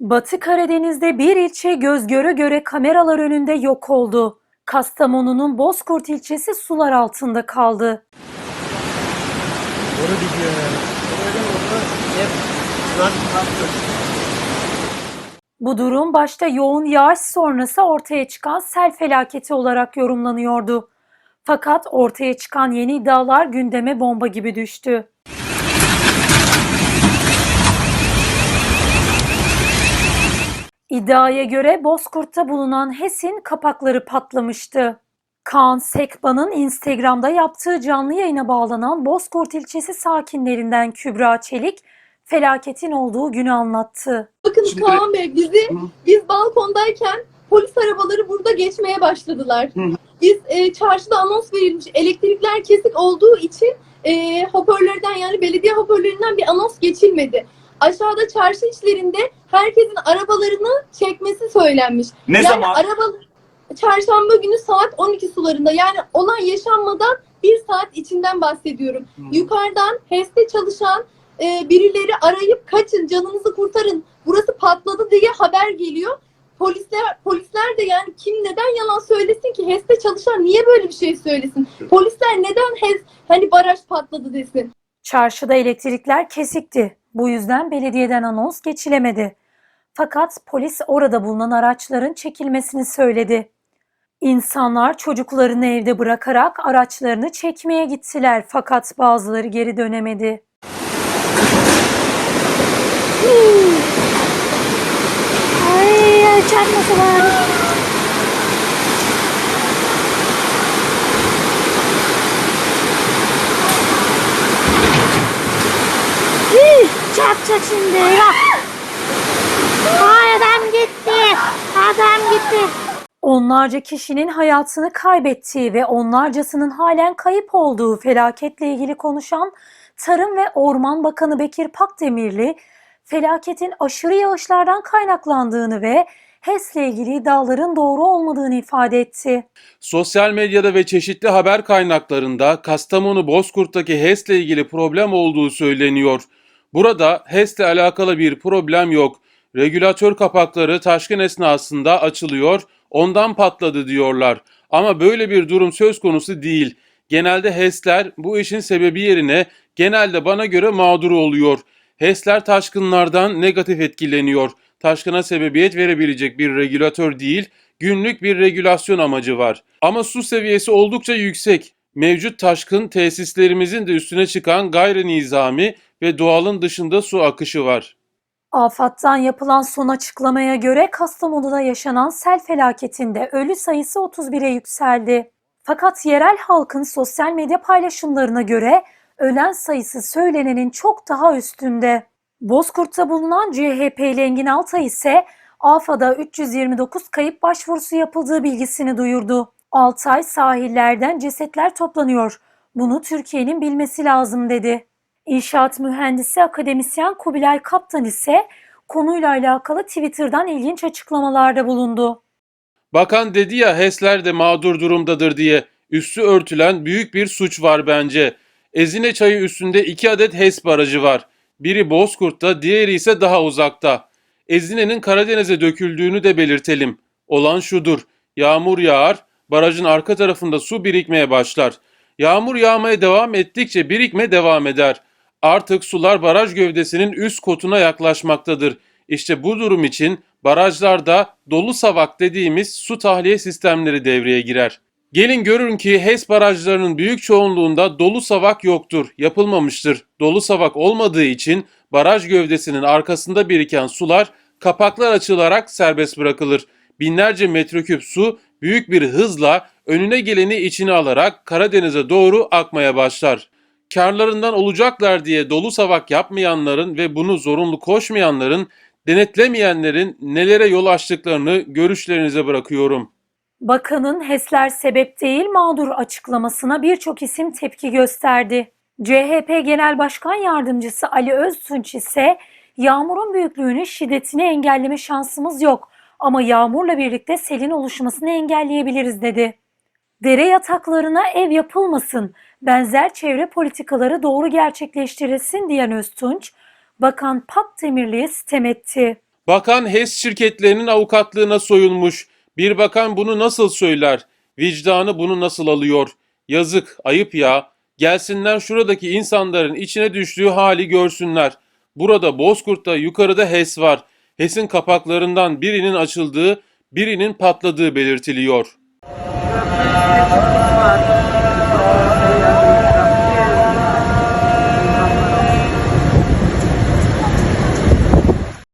Batı Karadeniz'de bir ilçe göz göre göre kameralar önünde yok oldu. Kastamonu'nun Bozkurt ilçesi sular altında kaldı. Doğru gidiyor yani. Bu durum başta yoğun yağış sonrası ortaya çıkan sel felaketi olarak yorumlanıyordu. Fakat ortaya çıkan yeni iddialar gündeme bomba gibi düştü. İddiaya göre Bozkurt'ta bulunan HES'in kapakları patlamıştı. Kaan Sekban'ın Instagram'da yaptığı canlı yayına bağlanan Bozkurt ilçesi sakinlerinden Kübra Çelik, felaketin olduğu günü anlattı. Bakın Şimdi- Kaan Bey bizi biz balkondayken polis arabaları burada geçmeye başladılar. Hı. Biz e, çarşıda anons verilmiş elektrikler kesik olduğu için e, hoparlörden yani belediye hoparlöründen bir anons geçilmedi. Aşağıda çarşı içlerinde herkesin arabalarını çekmesi söylenmiş. Ne yani zaman? araba çarşamba günü saat 12 sularında yani olan yaşanmadan bir saat içinden bahsediyorum. Hı. Yukarıdan HES'te çalışan e, birileri arayıp kaçın canınızı kurtarın burası patladı diye haber geliyor. Polisler polisler de yani kim neden yalan söylesin ki HES'te çalışan niye böyle bir şey söylesin? Polisler neden HES hani baraj patladı desin? Çarşıda elektrikler kesikti. Bu yüzden belediyeden anons geçilemedi. Fakat polis orada bulunan araçların çekilmesini söyledi. İnsanlar çocuklarını evde bırakarak araçlarını çekmeye gittiler fakat bazıları geri dönemedi. Ay çarpması var. Çarpacak şimdi eyvah. Ay adam gitti. Adam gitti. Onlarca kişinin hayatını kaybettiği ve onlarcasının halen kayıp olduğu felaketle ilgili konuşan Tarım ve Orman Bakanı Bekir Pakdemirli, felaketin aşırı yağışlardan kaynaklandığını ve HES'le ilgili iddiaların doğru olmadığını ifade etti. Sosyal medyada ve çeşitli haber kaynaklarında Kastamonu Bozkurt'taki HES'le ilgili problem olduğu söyleniyor. Burada HES'le alakalı bir problem yok. Regülatör kapakları taşkın esnasında açılıyor, ondan patladı diyorlar. Ama böyle bir durum söz konusu değil. Genelde HES'ler bu işin sebebi yerine genelde bana göre mağdur oluyor. HES'ler taşkınlardan negatif etkileniyor. Taşkına sebebiyet verebilecek bir regülatör değil, günlük bir regülasyon amacı var. Ama su seviyesi oldukça yüksek. Mevcut taşkın tesislerimizin de üstüne çıkan gayri nizami ve doğalın dışında su akışı var. AFAD'dan yapılan son açıklamaya göre Kastamonu'da yaşanan sel felaketinde ölü sayısı 31'e yükseldi. Fakat yerel halkın sosyal medya paylaşımlarına göre ölen sayısı söylenenin çok daha üstünde. Bozkurt'ta bulunan CHP'li Engin Altay ise AFAD'a 329 kayıp başvurusu yapıldığı bilgisini duyurdu. Altay sahillerden cesetler toplanıyor. Bunu Türkiye'nin bilmesi lazım dedi. İnşaat mühendisi akademisyen Kubilay Kaptan ise konuyla alakalı Twitter'dan ilginç açıklamalarda bulundu. Bakan dedi ya HES'ler de mağdur durumdadır diye. Üstü örtülen büyük bir suç var bence. Ezine çayı üstünde iki adet HES barajı var. Biri Bozkurt'ta, diğeri ise daha uzakta. Ezine'nin Karadeniz'e döküldüğünü de belirtelim. Olan şudur. Yağmur yağar, barajın arka tarafında su birikmeye başlar. Yağmur yağmaya devam ettikçe birikme devam eder. Artık sular baraj gövdesinin üst kotuna yaklaşmaktadır. İşte bu durum için barajlarda dolu savak dediğimiz su tahliye sistemleri devreye girer. Gelin görün ki HES barajlarının büyük çoğunluğunda dolu savak yoktur, yapılmamıştır. Dolu savak olmadığı için baraj gövdesinin arkasında biriken sular kapaklar açılarak serbest bırakılır. Binlerce metreküp su büyük bir hızla önüne geleni içine alarak Karadeniz'e doğru akmaya başlar. Karlarından olacaklar diye dolu savak yapmayanların ve bunu zorunlu koşmayanların, denetlemeyenlerin nelere yol açtıklarını görüşlerinize bırakıyorum. Bakanın HES'ler sebep değil mağdur açıklamasına birçok isim tepki gösterdi. CHP Genel Başkan Yardımcısı Ali Öztunç ise yağmurun büyüklüğünü, şiddetini engelleme şansımız yok ama yağmurla birlikte selin oluşmasını engelleyebiliriz dedi. Dere yataklarına ev yapılmasın, benzer çevre politikaları doğru gerçekleştirilsin diyen Öztunç, Bakan Pakdemirli'ye sitem etti. Bakan HES şirketlerinin avukatlığına soyulmuş. Bir bakan bunu nasıl söyler? Vicdanı bunu nasıl alıyor? Yazık, ayıp ya. Gelsinler şuradaki insanların içine düştüğü hali görsünler. Burada Bozkurt'ta yukarıda HES var. HES'in kapaklarından birinin açıldığı, birinin patladığı belirtiliyor. Thank you.